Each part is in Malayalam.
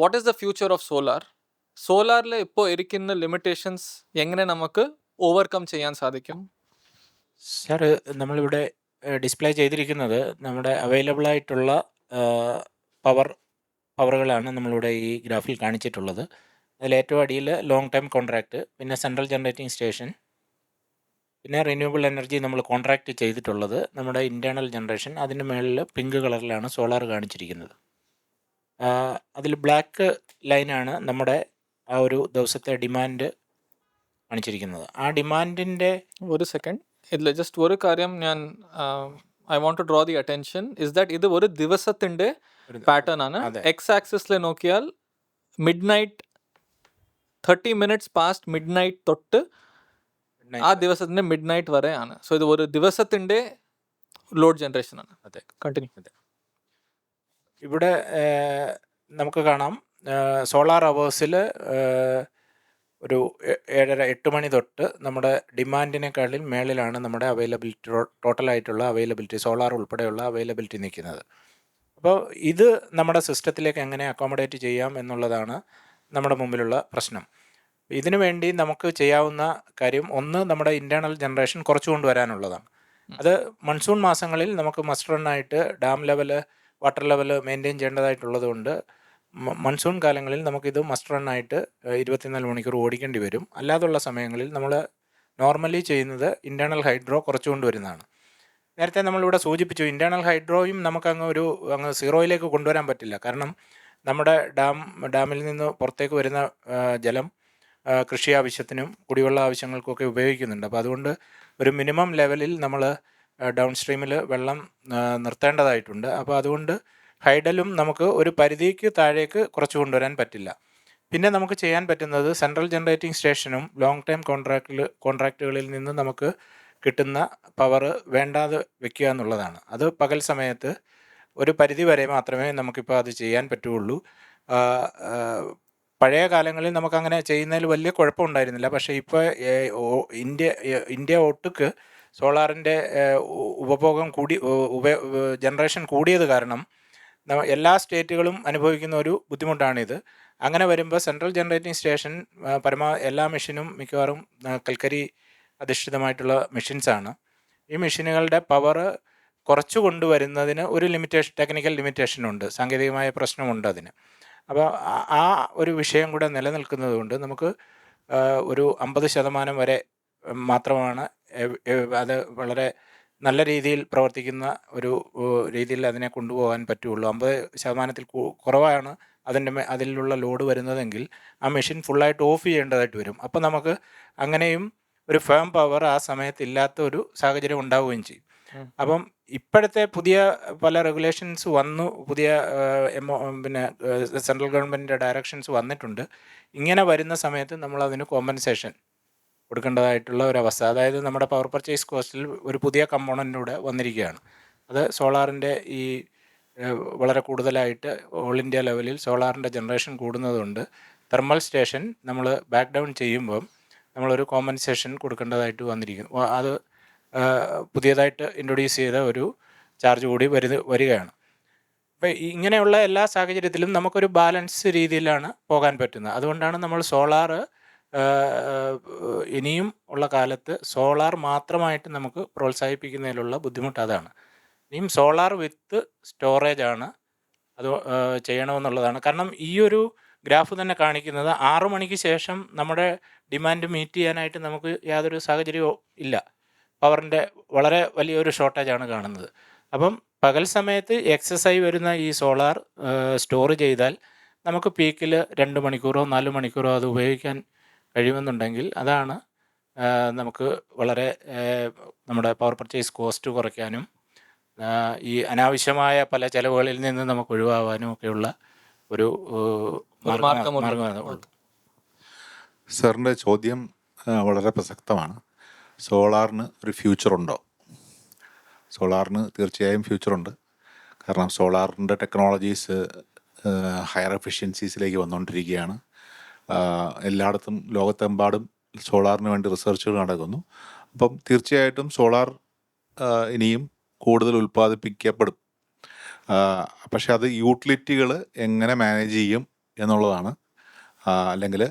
What is the future of solar സോലാറിൽ ഇപ്പോൾ ഇരിക്കുന്ന ലിമിറ്റേഷൻസ് എങ്ങനെ നമുക്ക് ഓവർകം ചെയ്യാൻ സാധിക്കും? സാറ് നമ്മളിവിടെ ഡിസ്പ്ലേ ചെയ്തിരിക്കുന്നത് നമ്മുടെ അവൈലബിൾ ആയിട്ടുള്ള പവർ പവറുകളാണ് നമ്മളിവിടെ ഈ ഗ്രാഫിൽ കാണിച്ചിട്ടുള്ളത്. അതിൽ ഏറ്റവും അടിയിൽ ലോങ് ടൈം കോൺട്രാക്റ്റ് പിന്നെ സെൻട്രൽ ജനറേറ്റിംഗ് സ്റ്റേഷൻ പിന്നെ റിന്യൂവബിൾ എനർജി നമ്മൾ കോൺട്രാക്റ്റ് ചെയ്തിട്ടുള്ളത് നമ്മുടെ ഇന്റേർണൽ ജനറേഷൻ അതിന്റെ മുകളിൽ പിങ്ക് കളറിലാണ് സോളാർ കാണിച്ചിരിക്കുന്നത്. അതിൽ ബ്ലാക്ക് ലൈനാണ് നമ്മുടെ ആ ഒരു ദിവസത്തെ ഡിമാൻഡ് കാണിച്ചിരിക്കുന്നത്. ആ ഡിമാൻഡിന്റെ ഒരു സെക്കൻഡ് ഇതിൽ ജസ്റ്റ് ഒരു കാര്യം ഞാൻ I want to draw the attention is that ഇത് ഒരു ദിവസത്തിന്റെ പാറ്റേൺ ആണ്. എക്സ് ആക്സിസിൽ നോക്കിയാൽ midnight thirty minutes past midnight തൊട്ട് ആ ദിവസത്തിന്റെ മിഡ് നൈറ്റ് വരെയാണ്. സോ ഇത് ഒരു ദിവസത്തിന്റെ ലോഡ് ജനറേഷൻ ആണ്. അതെ. കണ്ടിന്യൂ ഇവിടെ നമുക്ക് കാണാം. സോളാർ അവേഴ്സിൽ ഒരു ഏഴര എട്ട് മണി തൊട്ട് നമ്മുടെ ഡിമാൻഡിനേക്കാളിൽ മേളിലാണ് നമ്മുടെ അവൈലബിലിറ്റി ടോട്ടലായിട്ടുള്ള അവൈലബിലിറ്റി സോളാർ ഉൾപ്പെടെയുള്ള അവൈലബിലിറ്റി നിൽക്കുന്നത്. അപ്പോൾ ഇത് നമ്മുടെ സിസ്റ്റത്തിലേക്ക് എങ്ങനെ അക്കോമഡേറ്റ് ചെയ്യാം എന്നുള്ളതാണ് നമ്മുടെ മുമ്പിലുള്ള പ്രശ്നം. ഇതിനു വേണ്ടി നമുക്ക് ചെയ്യാവുന്ന കാര്യം ഒന്ന് നമ്മുടെ ഇന്റേർണൽ ജനറേഷൻ കുറച്ചു കൊണ്ടുവരാനുള്ളതാണ്. അത് മൺസൂൺ മാസങ്ങളിൽ നമുക്ക് മസ്റ്ററിനായിട്ട് dam level water level maintain ചെയ്യേണ്ടതായിട്ടുള്ളതുകൊണ്ട് monsoon കാലങ്ങളിൽ നമുക്കിത് മസ്റ്റ് റണ്ണായിട്ട് ഇരുപത്തിനാല് മണിക്കൂർ ഓടിക്കേണ്ടി വരും. അല്ലാതുള്ള സമയങ്ങളിൽ നമ്മൾ നോർമലി ചെയ്യുന്നത് ഇന്റേർണൽ ഹൈഡ്രോ കുറച്ചു കൊണ്ടുവരുന്നതാണ് നേരത്തെ നമ്മളിവിടെ സൂചിപ്പിച്ചു ഇന്റേർണൽ ഹൈഡ്രോയും നമുക്കങ്ങ് ഒരു അങ്ങ് സീറോയിലേക്ക് കൊണ്ടുവരാൻ പറ്റില്ല. കാരണം നമ്മുടെ ഡാം ഡാമിൽ നിന്ന് പുറത്തേക്ക് വരുന്ന ജലം കൃഷി ആവശ്യത്തിനും കുടിവെള്ള ആവശ്യങ്ങൾക്കൊക്കെ ഉപയോഗിക്കുന്നുണ്ട്. അപ്പോൾ അതുകൊണ്ട് ഒരു മിനിമം ലെവലിൽ നമ്മൾ ഡൗൺ സ്ട്രീമിൽ വെള്ളം നിർത്തേണ്ടതായിട്ടുണ്ട്. അപ്പോൾ അതുകൊണ്ട് ഹൈഡലും നമുക്ക് ഒരു പരിധിക്ക് താഴേക്ക് കുറച്ച് കൊണ്ടുവരാൻ പറ്റില്ല. പിന്നെ നമുക്ക് ചെയ്യാൻ പറ്റുന്നത് സെൻട്രൽ ജനറേറ്റിംഗ് സ്റ്റേഷനും ലോങ് ടൈം കോൺട്രാക്ടിൽ കോൺട്രാക്റ്റുകളിൽ നിന്ന് നമുക്ക് കിട്ടുന്ന പവർ വേണ്ടാതെ വെക്കുക എന്നുള്ളതാണ്. അത് പകൽ സമയത്ത് ഒരു പരിധി വരെ മാത്രമേ നമുക്കിപ്പോൾ അത് ചെയ്യാൻ ആ, പഴയ കാലങ്ങളിൽ നമുക്കങ്ങനെ ചെയ്യുന്നതിൽ വലിയ കുഴപ്പമുണ്ടായിരുന്നില്ല. പക്ഷേ ഇപ്പോൾ ഇന്ത്യ ഇന്ത്യ ഒട്ടുക്ക് സോളാറിന്റെ ഉപഭോഗം കൂടി ഉപ ജനറേഷൻ കൂടിയത് കാരണം എല്ലാ സ്റ്റേറ്റുകളും അനുഭവിക്കുന്ന ഒരു ബുദ്ധിമുട്ടാണിത്. അങ്ങനെ വരുമ്പോൾ സെൻട്രൽ ജനറേറ്റിംഗ് സ്റ്റേഷൻ പരമാ എല്ലാ മെഷീനും മിക്കവാറും കൽക്കരി അധിഷ്ഠിതമായിട്ടുള്ള മെഷീൻസാണ്. ഈ മെഷീനുകളുടെ പവർ കുറച്ചു കൊണ്ടുവരുന്നതിന് ഒരു ലിമിറ്റേഷൻ ടെക്നിക്കൽ ലിമിറ്റേഷൻ ഉണ്ട് സാങ്കേതികമായ പ്രശ്നമുണ്ട് അതിന്. അപ്പോൾ ആ- ഒരു വിഷയം കൂടെ നിലനിൽക്കുന്നത് കൊണ്ട് നമുക്ക് ഒരു അമ്പത് ശതമാനം വരെ മാത്രമാണ് അത് വളരെ നല്ല രീതിയിൽ പ്രവർത്തിക്കുന്ന ഒരു രീതിയിൽ അതിനെ കൊണ്ടുപോകാൻ പറ്റുള്ളൂ. അമ്പത് ശതമാനത്തിൽ കുറവാണ് അതിന്റെ അതിലുള്ള ലോഡ് വരുന്നതെങ്കിൽ ആ മെഷീൻ ഫുള്ളായിട്ട് ഓഫ് ചെയ്യേണ്ടതായിട്ട് വരും. അപ്പോൾ നമുക്ക് അങ്ങനെയും ഒരു ഫേം പവർ ആ സമയത്ത് ഇല്ലാത്ത ഒരു സാഹചര്യം ഉണ്ടാവുകയും ചെയ്യും. അപ്പം ഇപ്പോഴത്തെ പുതിയ പല റെഗുലേഷൻസ് വന്നു പുതിയ പിന്നെ സെൻട്രൽ ഗവൺമെന്റിന്റെ ഡയറക്ഷൻസ് വന്നിട്ടുണ്ട്. ഇങ്ങനെ വരുന്ന സമയത്ത് നമ്മൾ അതിന് കോമ്പൻസേഷൻ കൊടുക്കേണ്ടതായിട്ടുള്ള ഒരവസ്ഥ അതായത് നമ്മുടെ പവർ പർച്ചേസ് കോസ്റ്റിൽ ഒരു പുതിയ കമ്പോണന്റൂടെ വന്നിരിക്കുകയാണ്. അത് സോളാറിന്റെ ഈ വളരെ കൂടുതലായിട്ട് ഓൾ ഇന്ത്യ ലെവലിൽ സോളാറിന്റെ ജനറേഷൻ കൂടുന്നതുകൊണ്ട് തെർമൽ സ്റ്റേഷൻ നമ്മൾ ബാക്ക് ഡൗൺ ചെയ്യുമ്പം നമ്മളൊരു കോമ്പൻസേഷൻ കൊടുക്കേണ്ടതായിട്ട് വന്നിരിക്കുന്നു. അത് പുതിയതായിട്ട് ഇൻട്രൊഡ്യൂസ് ചെയ്ത ഒരു ചാർജ് കൂടി വരുന്ന വരികയാണ്. അപ്പോൾ ഇങ്ങനെയുള്ള എല്ലാ സാഹചര്യത്തിലും നമുക്കൊരു ബാലൻസ് രീതിയിലാണ് പോകാൻ പറ്റുന്നത്. അതുകൊണ്ടാണ് നമ്മൾ സോളാർ ഇനിയും ഉള്ള കാലത്ത് സോളാർ മാത്രമായിട്ട് നമുക്ക് പ്രോത്സാഹിപ്പിക്കുന്നതിലുള്ള ബുദ്ധിമുട്ട് അതാണ്. ഇനിയും സോളാർ വിത്ത് സ്റ്റോറേജ് ആണ് അത് ചെയ്യണമെന്നുള്ളതാണ്. കാരണം ഈ ഒരു ഗ്രാഫ് തന്നെ കാണിക്കുന്നത് ആറു മണിക്ക് ശേഷം നമ്മുടെ ഡിമാൻഡ് മീറ്റ് ചെയ്യാനായിട്ട് നമുക്ക് യാതൊരു സാഹചര്യവും ഇല്ല. പവറിന്റെ വളരെ വലിയൊരു ഷോർട്ടേജ് ആണ് കാണുന്നത്. അപ്പം പകൽ സമയത്ത് എക്സസൈസ് വരുന്ന ഈ സോളാർ സ്റ്റോർ ചെയ്താൽ നമുക്ക് പീക്കിൽ രണ്ട് മണിക്കൂറോ നാല് മണിക്കൂറോ അത് ഉപയോഗിക്കാൻ കഴിയുമെന്നുണ്ടെങ്കിൽ അതാണ് നമുക്ക് വളരെ നമ്മുടെ പവർ പർച്ചേസ് കോസ്റ്റ് കുറയ്ക്കാനും ഈ അനാവശ്യമായ പല ചിലവുകളിൽ നിന്ന് നമുക്ക് ഒഴിവാകാനും ഒക്കെയുള്ള ഒരു ഏഹ്, ഒരു മാർഗം- മാർഗമാണ് ഉള്ളത്. സാറിന്റെ ചോദ്യം വളരെ പ്രസക്തമാണ്. സോളാറിന് ഒരു ഫ്യൂച്ചറുണ്ടോ സോളാറിന് തീർച്ചയായും ഫ്യൂച്ചറുണ്ട് കാരണം സോളാറിന്റെ ടെക്നോളജീസ് ഹയർ എഫിഷ്യൻസീസിലേക്ക് വന്നുകൊണ്ടിരിക്കുകയാണ് എല്ലായിടത്തും ലോകത്തെമ്പാടും സോളാറിന് വേണ്ടി റിസർച്ചുകൾ നടക്കുന്നു. അപ്പം തീർച്ചയായിട്ടും സോളാർ ഇനിയും കൂടുതൽ ഉൽപ്പാദിപ്പിക്കപ്പെടും. പക്ഷെ അത് യൂട്ടിലിറ്റികൾ എങ്ങനെ മാനേജ് ചെയ്യും എന്നുള്ളതാണ്. അല്ലെങ്കിൽ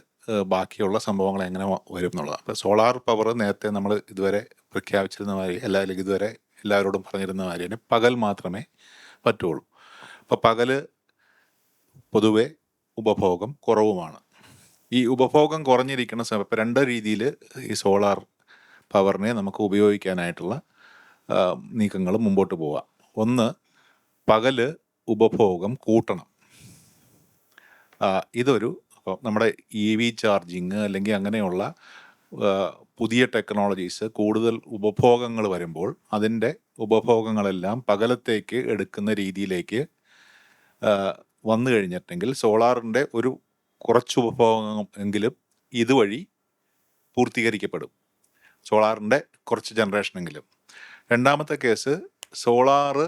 ബാക്കിയുള്ള സംഭവങ്ങൾ എങ്ങനെ വരും എന്നുള്ളതാണ്. അപ്പോൾ സോളാർ പവർ നേരത്തെ നമ്മൾ ഇതുവരെ പ്രഖ്യാപിച്ചിരുന്ന മാതിരി അല്ല അല്ലെങ്കിൽ ഇതുവരെ എല്ലാവരോടും പറഞ്ഞിരുന്ന മാതിരി തന്നെ പകൽ മാത്രമേ പറ്റുള്ളൂ. അപ്പോൾ പകൽ പൊതുവെ ഉപഭോഗം കുറവുമാണ്. ഈ ഉപഭോഗം കുറഞ്ഞിരിക്കുന്ന സമയം ഇപ്പോൾ രണ്ട് രീതിയിൽ ഈ സോളാർ പവറിനെ നമുക്ക് ഉപയോഗിക്കാനായിട്ടുള്ള നീക്കങ്ങൾ മുമ്പോട്ട് പോവാം. ഒന്ന് പകൽ ഉപഭോഗം കൂട്ടണം. ഇതൊരു നമ്മുടെ ഇ വി ചാർജിങ് അല്ലെങ്കിൽ അങ്ങനെയുള്ള പുതിയ ടെക്നോളജീസ് കൂടുതൽ ഉപഭോഗങ്ങൾ വരുമ്പോൾ അതിന്റെ ഉപഭോഗങ്ങളെല്ലാം പകലത്തേക്ക് എടുക്കുന്ന രീതിയിലേക്ക് വന്നു കഴിഞ്ഞിട്ടുണ്ടെങ്കിൽ സോളാറിന്റെ ഒരു കുറച്ച് ഉപഭോഗം എങ്കിലും ഇതുവഴി പൂർത്തീകരിക്കപ്പെടും. സോളാറിന്റെ കുറച്ച് ജനറേഷനെങ്കിലും. രണ്ടാമത്തെ കേസ് സോളാറ്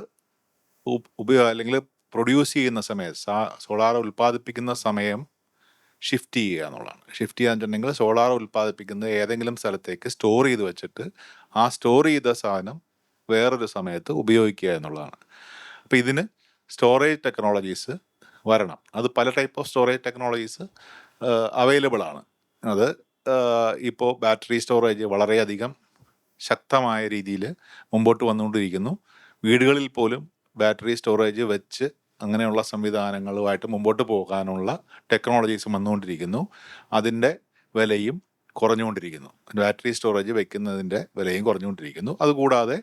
ഉപയോഗ അല്ലെങ്കിൽ പ്രൊഡ്യൂസ് ചെയ്യുന്ന സമയം സോളാർ ഉൽപ്പാദിപ്പിക്കുന്ന സമയം ഷിഫ്റ്റ് ചെയ്യുക എന്നുള്ളതാണ്. ഷിഫ്റ്റ് ചെയ്യാന്ന് സോളാർ ഉൽപ്പാദിപ്പിക്കുന്ന ഏതെങ്കിലും സ്ഥലത്തേക്ക് സ്റ്റോർ ചെയ്ത് വെച്ചിട്ട് ആ സ്റ്റോർ ചെയ്ത സാധനം വേറൊരു സമയത്ത് ഉപയോഗിക്കുക എന്നുള്ളതാണ്. അപ്പോൾ ഇതിന് സ്റ്റോറേജ് ടെക്നോളജീസ് വരണം. അത് പല type of storage technologies available ആണ്. അത് ഇപ്പോൾ ബാറ്ററി സ്റ്റോറേജ് വളരെയധികം ശക്തമായ രീതിയിൽ മുമ്പോട്ട് വന്നുകൊണ്ടിരിക്കുന്നു. വീടുകളിൽ പോലും ബാറ്ററി സ്റ്റോറേജ് വെച്ച് അങ്ങനെയുള്ള സംവിധാനങ്ങളുമായിട്ട് മുമ്പോട്ട് പോകാനുള്ള ടെക്നോളജീസ് വന്നുകൊണ്ടിരിക്കുന്നു. അതിന്റെ വിലയും കുറഞ്ഞുകൊണ്ടിരിക്കുന്നു. ബാറ്ററി സ്റ്റോറേജ് വെക്കുന്നതിന്റെ വിലയും കുറഞ്ഞുകൊണ്ടിരിക്കുന്നു. അതുകൂടാതെ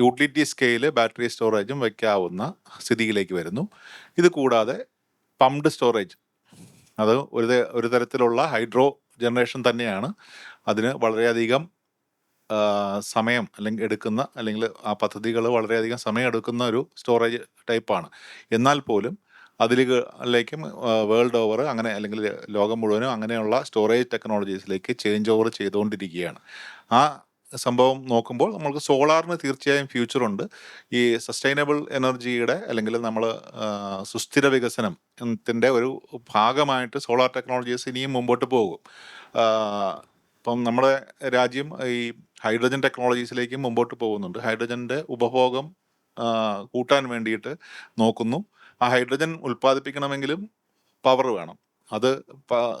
യൂട്ടിലിറ്റി സ്കെയിൽ ബാറ്ററി സ്റ്റോറേജും വയ്ക്കാവുന്ന സ്ഥിതിയിലേക്ക് വരുന്നു. ഇത് കൂടാതെ പമ്പ്ഡ് സ്റ്റോറേജ് അത് ഒരു ഒരു തരത്തിലുള്ള ഹൈഡ്രോ ജനറേഷൻ തന്നെയാണ്. അതിന് വളരെയധികം സമയം അല്ലെങ്കിൽ എടുക്കുന്ന അല്ലെങ്കിൽ ആ പദ്ധതികൾ വളരെയധികം സമയം എടുക്കുന്ന ഒരു സ്റ്റോറേജ് ടൈപ്പാണ്. എന്നാൽ പോലും അതിലേക്കും വേൾഡ് ഓവർ അങ്ങനെ അല്ലെങ്കിൽ ലോകം മുഴുവനും അങ്ങനെയുള്ള സ്റ്റോറേജ് ടെക്നോളജീസിലേക്ക് ചേഞ്ച് ഓവർ ചെയ്തുകൊണ്ടിരിക്കുകയാണ്. ആ സംഭവം നോക്കുമ്പോൾ നമ്മൾക്ക് സോളാറിന് തീർച്ചയായും ഫ്യൂച്ചറുണ്ട്. ഈ സസ്റ്റൈനബിൾ എനർജിയുടെ അല്ലെങ്കിൽ നമ്മൾ സുസ്ഥിര വികസനത്തിന്റെ ഒരു ഭാഗമായിട്ട് സോളാർ ടെക്നോളജീസ് ഇനിയും മുമ്പോട്ട് പോകും. ഇപ്പം നമ്മുടെ രാജ്യം ഈ ഹൈഡ്രജൻ ടെക്നോളജീസിലേക്കും മുമ്പോട്ട് പോകുന്നുണ്ട്. ഹൈഡ്രജന്റെ ഉപഭോഗം കൂട്ടാൻ വേണ്ടിയിട്ട് നോക്കുന്നു. ആ ഹൈഡ്രജൻ ഉൽപ്പാദിപ്പിക്കണമെങ്കിലും പവർ വേണം. അത്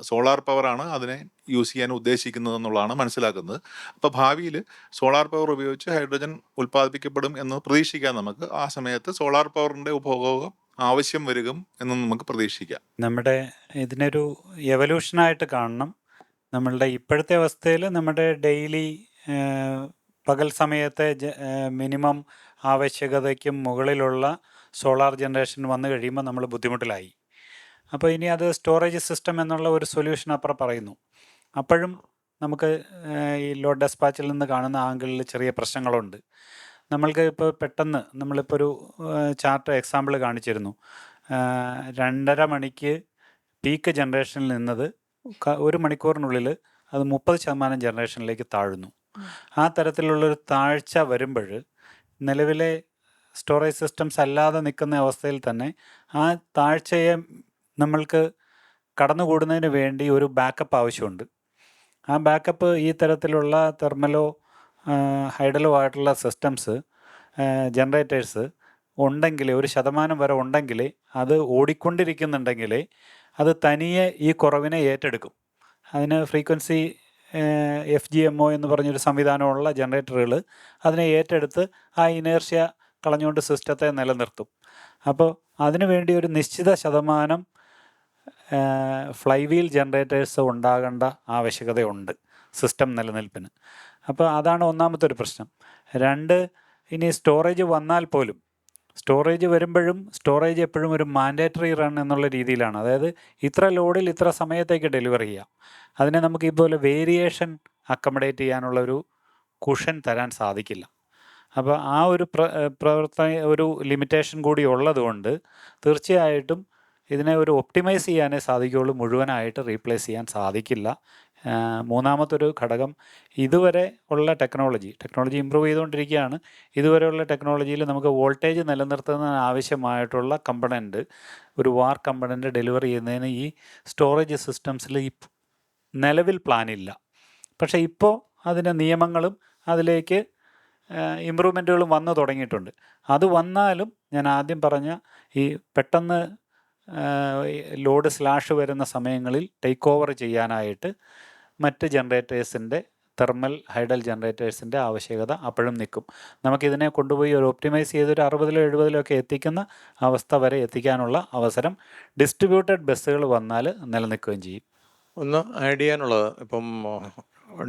സോളാർ പവറാണ് അതിനെ യൂസ് ചെയ്യാൻ ഉദ്ദേശിക്കുന്നത് എന്നുള്ളതാണ് മനസ്സിലാക്കുന്നത്. അപ്പോൾ ഭാവിയിൽ സോളാർ പവർ ഉപയോഗിച്ച് ഹൈഡ്രജൻ ഉൽപ്പാദിപ്പിക്കപ്പെടും എന്ന് പ്രതീക്ഷിക്കാം നമുക്ക്. ആ സമയത്ത് സോളാർ പവറിന്റെ ഉപഭോഗം ആവശ്യം വരും എന്ന് നമുക്ക് പ്രതീക്ഷിക്കാം. നമ്മുടെ ഇതിനൊരു എവല്യൂഷനായിട്ട് കാണണം. നമ്മളുടെ ഇപ്പോഴത്തെ അവസ്ഥയിൽ നമ്മുടെ ഡെയിലി പകൽ സമയത്തെ മിനിമം ആവശ്യകതയ്ക്കും മുകളിലുള്ള സോളാർ ജനറേഷൻ വന്നു കഴിയുമ്പോൾ നമ്മൾ ബുദ്ധിമുട്ടിലായി. അപ്പോൾ ഇനി അത് സ്റ്റോറേജ് സിസ്റ്റം എന്നുള്ള ഒരു സൊല്യൂഷൻ അപ്പുറം പറയുന്നു. അപ്പോഴും നമുക്ക് ഈ ലോഡ് ഡെസ്പാച്ചിൽ നിന്ന് കാണുന്ന ആംഗിളിൽ ചെറിയ പ്രശ്നങ്ങളുണ്ട്. നമ്മൾക്ക് ഇപ്പോൾ പെട്ടെന്ന് നമ്മളിപ്പോൾ ഒരു ചാർട്ട് എക്സാമ്പിൾ കാണിച്ചിരുന്നു. രണ്ടര മണിക്ക് പീക്ക് ജനറേഷനിൽ നിന്നത് ഒരു മണിക്കൂറിനുള്ളിൽ അത് മുപ്പത് ശതമാനം ജനറേഷനിലേക്ക് താഴുന്നു. ആ തരത്തിലുള്ളൊരു താഴ്ച വരുമ്പോൾ നിലവിലെ സ്റ്റോറേജ് സിസ്റ്റംസ് അല്ലാതെ നിൽക്കുന്ന അവസ്ഥയിൽ തന്നെ ആ താഴ്ചയെ നമ്മൾക്ക് കടന്നുകൂടുന്നതിന് വേണ്ടി ഒരു ബാക്കപ്പ് ആവശ്യമുണ്ട്. ആ ബാക്കപ്പ് ഈ തരത്തിലുള്ള തെർമലോ ഹൈഡലോ ആയിട്ടുള്ള സിസ്റ്റംസ് ജനറേറ്റേഴ്സ് ഉണ്ടെങ്കിൽ ഒരു ശതമാനം വരെ ഉണ്ടെങ്കിൽ അത് ഓടിക്കൊണ്ടിരിക്കുന്നുണ്ടെങ്കിൽ അത് തനിയെ ഈ കുറവിനെ ഏറ്റെടുക്കും. അതിന് frequency F G M O എന്ന് പറഞ്ഞൊരു സംവിധാനമുള്ള ജനറേറ്ററുകൾ അതിനെ ഏറ്റെടുത്ത് ആ ഇനേർഷ്യ കളഞ്ഞുകൊണ്ട് സിസ്റ്റത്തെ നിലനിർത്തും. അപ്പോൾ അതിനുവേണ്ടി ഒരു നിശ്ചിത ശതമാനം ഫ്ലൈ വീൽ ജനറേറ്റേഴ്സ് ഉണ്ടാകേണ്ട ആവശ്യകതയുണ്ട് സിസ്റ്റം നിലനിൽപ്പിന്. അപ്പോൾ അതാണ് ഒന്നാമത്തെ ഒരു പ്രശ്നം. രണ്ട് ഇനി സ്റ്റോറേജ് വന്നാൽ പോലും സ്റ്റോറേജ് വരുമ്പോഴും സ്റ്റോറേജ് എപ്പോഴും ഒരു മാൻഡേറ്ററി റൺ എന്നുള്ള രീതിയിലാണ്. അതായത് ഇത്ര ലോഡിൽ ഇത്ര സമയത്തേക്ക് ഡെലിവർ ചെയ്യാം. അതിനെ നമുക്ക് ഇതുപോലെ വേരിയേഷൻ അക്കമഡേറ്റ് ചെയ്യാനുള്ള ഒരു കുഷൻ തരാൻ സാധിക്കില്ല. അപ്പോൾ ആ ഒരു പ്ര പ്രവർത്തന ഒരു ലിമിറ്റേഷൻ കൂടി ഉള്ളതുകൊണ്ട് തീർച്ചയായിട്ടും ഇതിനെ ഒരു ഒപ്റ്റിമൈസ് ചെയ്യാനേ സാധിക്കുകയുള്ളൂ. മുഴുവനായിട്ട് റീപ്ലേസ് ചെയ്യാൻ സാധിക്കില്ല. മൂന്നാമത്തൊരു ഘടകം ഇതുവരെ ഉള്ള ടെക്നോളജി ടെക്നോളജി ഇമ്പ്രൂവ് ചെയ്തുകൊണ്ടിരിക്കുകയാണ്. ഇതുവരെയുള്ള ടെക്നോളജിയിൽ നമുക്ക് വോൾട്ടേജ് നിലനിർത്തുന്നതിന് ആവശ്യമായിട്ടുള്ള കമ്പണന്റ് ഒരു വാർ കമ്പണന്റ് ഡെലിവർ ചെയ്യുന്നതിന് ഈ സ്റ്റോറേജ് സിസ്റ്റംസിൽ ഈ നിലവിൽ പ്ലാനില്ല പക്ഷേ ഇപ്പോൾ അതിന്റെ നിയമങ്ങളും അതിലേക്ക് ഇമ്പ്രൂവ്മെന്റുകളും വന്നു തുടങ്ങിയിട്ടുണ്ട്. അത് വന്നാലും ഞാൻ ആദ്യം പറഞ്ഞ ഈ പെട്ടെന്ന് ലോഡ് സ്ലാഷ് വരുന്ന സമയങ്ങളിൽ ടേക്ക് ഓവർ ചെയ്യാനായിട്ട് മറ്റ് ജനറേറ്റേഴ്സിന്റെ തെർമൽ ഹൈഡൽ ജനറേറ്റേഴ്സിന്റെ ആവശ്യകത അപ്പോഴും നിൽക്കും. നമുക്കിതിനെ കൊണ്ടുപോയി ഒരു ഒപ്റ്റിമൈസ് ചെയ്തൊരു അറുപതിലോ എഴുപതിലോ ഒക്കെ എത്തിക്കുന്ന അവസ്ഥ വരെ എത്തിക്കാനുള്ള അവസരം ഡിസ്ട്രിബ്യൂട്ടഡ് ബസ്സുകൾ വന്നാൽ നിലനിൽക്കുകയും ചെയ്യും. ഒന്ന് ആഡ് ചെയ്യാനുള്ളത് ഇപ്പം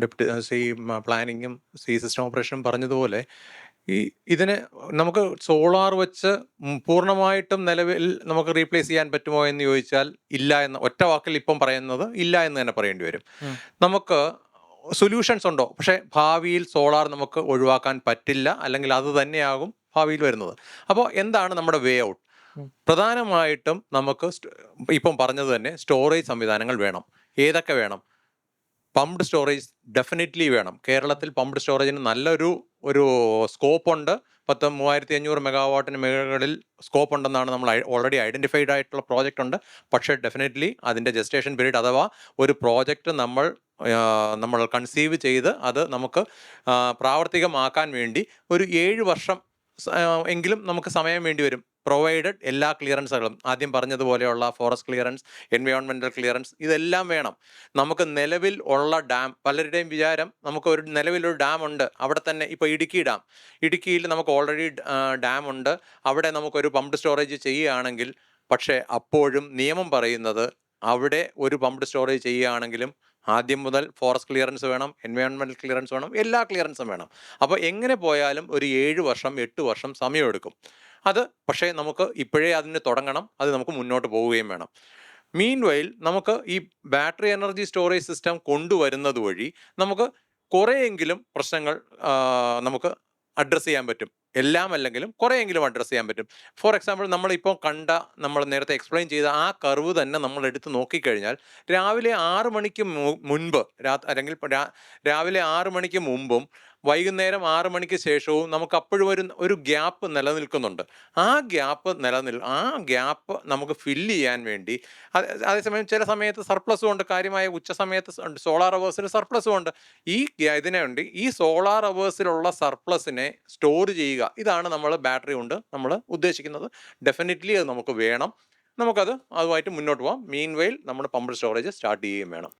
ഡെപ്യൂട്ടി സി പ്ലാനിങ്ങും സി സിസ്റ്റം ഓപ്പറേഷനും പറഞ്ഞതുപോലെ ഈ ഇതിന് നമുക്ക് സോളാർ വെച്ച് പൂർണമായിട്ടും നിലവിൽ നമുക്ക് റീപ്ലേസ് ചെയ്യാൻ പറ്റുമോ എന്ന് ചോദിച്ചാൽ ഇല്ല എന്ന് ഒറ്റ വാക്കിൽ ഇപ്പം പറയുന്നത് ഇല്ല എന്ന് തന്നെ പറയേണ്ടി വരും. നമുക്ക് സൊല്യൂഷൻസ് ഉണ്ടോ? പക്ഷേ ഭാവിയിൽ സോളാർ നമുക്ക് ഒഴിവാക്കാൻ പറ്റില്ല. അല്ലെങ്കിൽ അത് തന്നെയാകും ഭാവിയിൽ വരുന്നത്. അപ്പോൾ എന്താണ് നമ്മുടെ വേ ഔട്ട്? പ്രധാനമായിട്ടും നമുക്ക് ഇപ്പം പറഞ്ഞത് തന്നെ സ്റ്റോറേജ് സംവിധാനങ്ങൾ വേണം. ഏതൊക്കെ വേണം? പമ്പ്ഡ് സ്റ്റോറേജ് ഡെഫിനറ്റ്ലി വേണം. കേരളത്തിൽ പമ്പ്ഡ് സ്റ്റോറേജിന് നല്ലൊരു ഒരു സ്കോപ്പുണ്ട്. പത്ത് മൂവായിരത്തി അഞ്ഞൂറ് മെഗാവാട്ടിന് മേഖലകളിൽ സ്കോപ്പ് ഉണ്ടെന്നാണ് നമ്മൾ ഓൾറെഡി ഐഡന്റിഫൈഡ് ആയിട്ടുള്ള പ്രോജക്റ്റ് ഉണ്ട് പക്ഷേ ഡെഫിനറ്റ്ലി അതിന്റെ ജസ്റ്റേഷൻ പീരീഡ് അഥവാ ഒരു പ്രോജക്റ്റ് നമ്മൾ നമ്മൾ കൺസീവ് ചെയ്ത് അത് നമുക്ക് പ്രാവർത്തികമാക്കാൻ വേണ്ടി ഒരു ഏഴ് വർഷം എങ്കിലും നമുക്ക് സമയം വേണ്ടി വരും. പ്രൊവൈഡഡ് എല്ലാ ക്ലിയറൻസുകളും ആദ്യം പറഞ്ഞതുപോലെയുള്ള ഫോറസ്റ്റ് ക്ലിയറൻസ് എൻവയോൺമെന്റൽ ക്ലിയറൻസ് ഇതെല്ലാം വേണം. നമുക്ക് നിലവിൽ ഉള്ള ഡാം പലരുടെയും വിചാരം നമുക്ക് ഒരു നിലവിലൊരു ഡാം ഉണ്ട്. അവിടെ തന്നെ ഇപ്പോൾ ഇടുക്കി ഡാം ഇടുക്കിയിൽ നമുക്ക് ഓൾറെഡി ഡാം ഉണ്ട്. അവിടെ നമുക്കൊരു പമ്പ് സ്റ്റോറേജ് ചെയ്യുകയാണെങ്കിൽ പക്ഷേ അപ്പോഴും നിയമം പറയുന്നത് അവിടെ ഒരു പമ്പ് സ്റ്റോറേജ് ചെയ്യുകയാണെങ്കിലും ആദ്യം മുതൽ ഫോറസ്റ്റ് ക്ലിയറൻസ് വേണം എൻവയോൺമെന്റൽ ക്ലിയറൻസ് വേണം എല്ലാ ക്ലിയറൻസും വേണം. അപ്പോൾ എങ്ങനെ പോയാലും ഒരു ഏഴ് വർഷം എട്ട് വർഷം സമയമെടുക്കും. അത് പക്ഷേ നമുക്ക് ഇപ്പോഴേ അതിന് തുടങ്ങണം അത് നമുക്ക് മുന്നോട്ട് പോവുകയും വേണം. മീൻ വൈൽ നമുക്ക് ഈ ബാറ്ററി എനർജി സ്റ്റോറേജ് സിസ്റ്റം കൊണ്ടുവരുന്നത് വഴി നമുക്ക് കുറേയെങ്കിലും പ്രശ്നങ്ങൾ നമുക്ക് അഡ്രസ്സ് ചെയ്യാൻ പറ്റും. എല്ലാം അല്ലെങ്കിലും കുറേയെങ്കിലും അഡ്രസ്സ് ചെയ്യാൻ പറ്റും. ഫോർ എക്സാമ്പിൾ നമ്മളിപ്പോൾ കണ്ട നമ്മൾ നേരത്തെ എക്സ്പ്ലെയിൻ ചെയ്ത ആ കർവ് തന്നെ നമ്മൾ എടുത്ത് നോക്കിക്കഴിഞ്ഞാൽ രാവിലെ ആറ് മണിക്ക് മുൻപ് രാ അല്ലെങ്കിൽ രാവിലെ ആറ് മണിക്ക് മുമ്പും വൈകുന്നേരം ആറ് മണിക്ക് ശേഷവും നമുക്ക് അപ്പോഴും ഒരു ഒരു ഗ്യാപ്പ് നിലനിൽക്കുന്നുണ്ട്. ആ ഗ്യാപ്പ് നിലനിൽ ആ ഗ്യാപ്പ് നമുക്ക് ഫില്ല് ചെയ്യാൻ വേണ്ടി അത് അതേസമയം ചില സമയത്ത് സർപ്ലസും ഉണ്ട്. കാര്യമായ ഉച്ച സമയത്ത് സോളാർ അവേഴ്സിൽ സർപ്ലസും ഉണ്ട്. ഈ ഇതിനെ ഉണ്ട് ഈ സോളാർ അവേഴ്സിലുള്ള സർപ്ലസിനെ സ്റ്റോർ ചെയ്യുക. ഇതാണ് നമ്മൾ ബാറ്ററി കൊണ്ട് നമ്മൾ ഉദ്ദേശിക്കുന്നത്. ഡെഫിനറ്റ്ലി അത് നമുക്ക് വേണം. നമുക്കത് അതുമായിട്ട് മുന്നോട്ട് പോകാം മീൻ വെയിൽ നമ്മുടെ പമ്പ് സ്റ്റോറേജ് സ്റ്റാർട്ട് ചെയ്യുകയും വേണം.